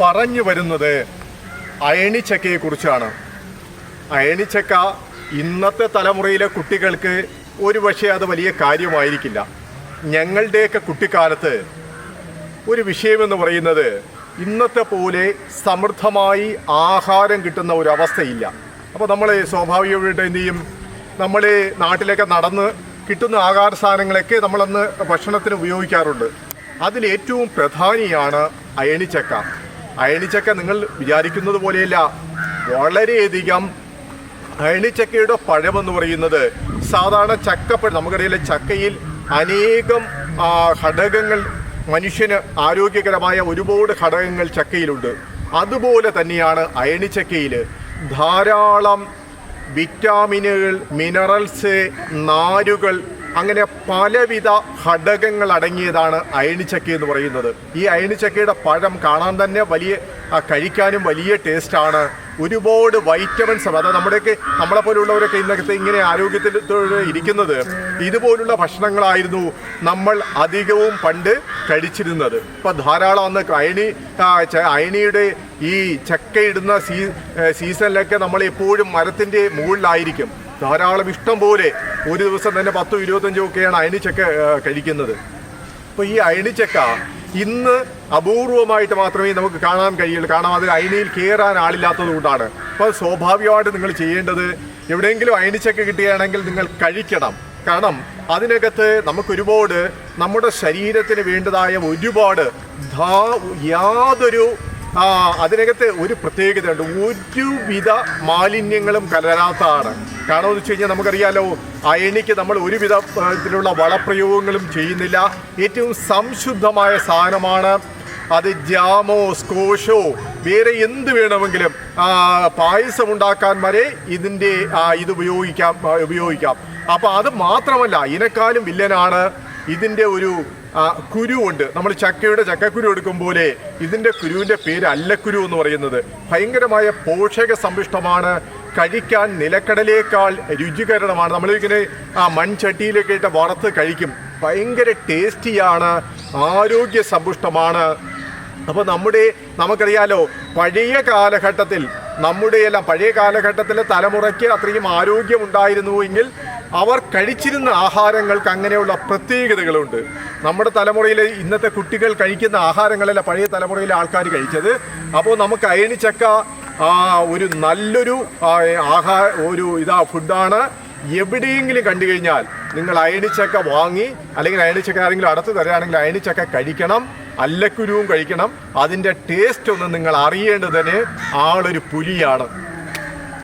പറഞ്ഞു വരുന്നത് അയണിച്ചക്കയെ കുറിച്ചാണ് അയണിച്ചക്ക ഇന്നത്തെ തലമുറയിലെ കുട്ടികൾക്ക് ഒരു പക്ഷേ അത് വലിയ കാര്യമായിരിക്കില്ല. ഞങ്ങളുടെയൊക്കെ കുട്ടിക്കാലത്ത് ഒരു വിഷയമെന്ന് പറയുന്നത് ഇന്നത്തെ പോലെ സമൃദ്ധമായി ആഹാരം കിട്ടുന്ന ഒരു അവസ്ഥയില്ല. അപ്പോൾ നമ്മൾ സ്വാഭാവികമായിട്ട് എന്തു ചെയ്യും? നമ്മൾ നാട്ടിലൊക്കെ നടന്ന് കിട്ടുന്ന ആഹാര സാധനങ്ങളൊക്കെ നമ്മളന്ന് ഭക്ഷണത്തിന് ഉപയോഗിക്കാറുണ്ട്. അതിലേറ്റവും പ്രധാനിയാണ് അയണിച്ചക്ക. അയണിച്ചക്ക നിങ്ങൾ വിചാരിക്കുന്നത് പോലെയല്ല. വളരെയധികം അയണിച്ചക്കയുടെ പഴമെന്ന് പറയുന്നത് സാധാരണ ചക്കപ്പഴം നമുക്കറിയില്ല ചക്കയിൽ അനേകം ഘടകങ്ങൾ മനുഷ്യന് ആരോഗ്യകരമായ ഒരുപാട് ഘടകങ്ങൾ ചക്കയിലുണ്ട്. അതുപോലെ തന്നെയാണ് അയണിച്ചക്കയിൽ ധാരാളം വിറ്റാമിനുകൾ മിനറൽസ് നാരുകൾ അങ്ങനെ പലവിധ ഘടകങ്ങൾ അടങ്ങിയതാണ് അയണിച്ചക്ക എന്ന് പറയുന്നത്. ഈ അയണിച്ചക്കയുടെ പഴം കാണാൻ തന്നെ വലിയ കഴിക്കാനും വലിയ ടേസ്റ്റാണ് ഒരുപാട് വൈറ്റമിൻസ് അതായത് നമ്മുടെയൊക്കെ നമ്മളെ പോലുള്ളവരൊക്കെ ഇന്നത്തെ ഇങ്ങനെ ആരോഗ്യത്തിൽ ഇരിക്കുന്നത് ഇതുപോലുള്ള ഭക്ഷണങ്ങളായിരുന്നു നമ്മൾ അധികവും പണ്ട് കഴിച്ചിരുന്നത്. ഇപ്പൊ ധാരാളം അന്ന് അയണി അയണിയുടെ ഈ ചക്കയിടുന്ന സീ സീസണിലൊക്കെ നമ്മൾ എപ്പോഴും മരത്തിന്റെ മുകളിലായിരിക്കും. ധാരാളം ഇഷ്ടം പോലെ ഒരു ദിവസം തന്നെ പത്തും ഇരുപത്തഞ്ചും ഒക്കെയാണ് അയണി ചക്ക ഏ, കഴിക്കുന്നത്. അപ്പോൾ ഈ അയണിച്ചക്ക ഇന്ന് അപൂർവമായിട്ട് മാത്രമേ നമുക്ക് കാണാൻ കഴിയുള്ളൂ. കാരണം അത് അയണിയിൽ കയറാൻ ആളില്ലാത്തത് കൊണ്ടാണ്. അപ്പോൾ സ്വാഭാവികമായിട്ട് നിങ്ങൾ ചെയ്യേണ്ടത് എവിടെയെങ്കിലും അയണിച്ചക്ക കിട്ടുകയാണെങ്കിൽ നിങ്ങൾ കഴിക്കണം. കാരണം അതിനകത്ത് നമുക്കൊരുപാട് നമ്മുടെ ശരീരത്തിന് വേണ്ടതായ ഒരുപാട് ധാ യാതൊരു അതിനകത്ത് ഒരു പ്രത്യേകതയുണ്ട് ഒരുവിധ മാലിന്യങ്ങളും കലരാത്തതാണ്. കാരണം എന്ന് വെച്ച് കഴിഞ്ഞാൽ നമുക്കറിയാലോ അയണിക്ക് നമ്മൾ ഒരുവിധ ഇതിലുള്ള വളപ്രയോഗങ്ങളും ചെയ്യുന്നില്ല. ഏറ്റവും സംശുദ്ധമായ സാധനമാണ് അത് ജാമോ സ്കോഷോ വേറെ എന്ത് വേണമെങ്കിലും പായസം ഉണ്ടാക്കാൻ വരെ ഇതിന്റെ ഇത് ഉപയോഗിക്കാം ഉപയോഗിക്കാം. അപ്പോൾ അത് മാത്രമല്ല ഇതിനേക്കാളും വില്ലനാണ് ഇതിന്റെ ഒരു കുരുവുണ്ട്. നമ്മൾ ചക്കയുടെ ചക്കക്കുരു എടുക്കും പോലെ ഇതിന്റെ കുരുവിന്റെ പേര് അല്ലക്കുരു എന്ന് പറയുന്നത്. ഭയങ്കരമായ പോഷക സമ്പുഷ്ടമാണ് കഴിക്കാൻ നിലക്കടലേക്കാൾ രുചികരണമാണ്. നമ്മളിങ്ങനെ ആ മൺചട്ടിയിലൊക്കെ ഇട്ട് വറുത്ത് കഴിക്കും. ഭയങ്കര ടേസ്റ്റിയാണ്. ആരോഗ്യ സമ്പുഷ്ടമാണ് അപ്പോൾ നമ്മുടെ നമുക്കറിയാലോ പഴയ കാലഘട്ടത്തിൽ നമ്മുടെ എല്ലാം പഴയ കാലഘട്ടത്തിലെ തലമുറയ്ക്ക് അത്രയും ആരോഗ്യം ഉണ്ടായിരുന്നുവെങ്കിൽ അവർ കഴിച്ചിരുന്ന ആഹാരങ്ങൾക്ക് അങ്ങനെയുള്ള പ്രത്യേകതകളുണ്ട്. നമ്മുടെ തലമുറയിലെ ഇന്നത്തെ കുട്ടികൾ കഴിക്കുന്ന ആഹാരങ്ങളല്ല പഴയ തലമുറയിലെ ആൾക്കാർ കഴിച്ചത്. അപ്പോൾ നമുക്ക് അയണിച്ചക്ക ഒരു നല്ലൊരു ആഹാ ഒരു ഇതാ ഫുഡാണ്. എവിടെയെങ്കിലും കണ്ടു കഴിഞ്ഞാൽ നിങ്ങൾ അയണിച്ചക്ക വാങ്ങി അല്ലെങ്കിൽ അയണിച്ചക്ക ആരെങ്കിലും അടുത്ത് തരാണെങ്കിൽ അയണിച്ചക്ക കഴിക്കണം അല്ലക്കുരുവും കഴിക്കണം. അതിന്റെ ടേസ്റ്റ് ഒന്ന് നിങ്ങൾ അറിയേണ്ടതിന് ആളൊരു പുലിയാണ്.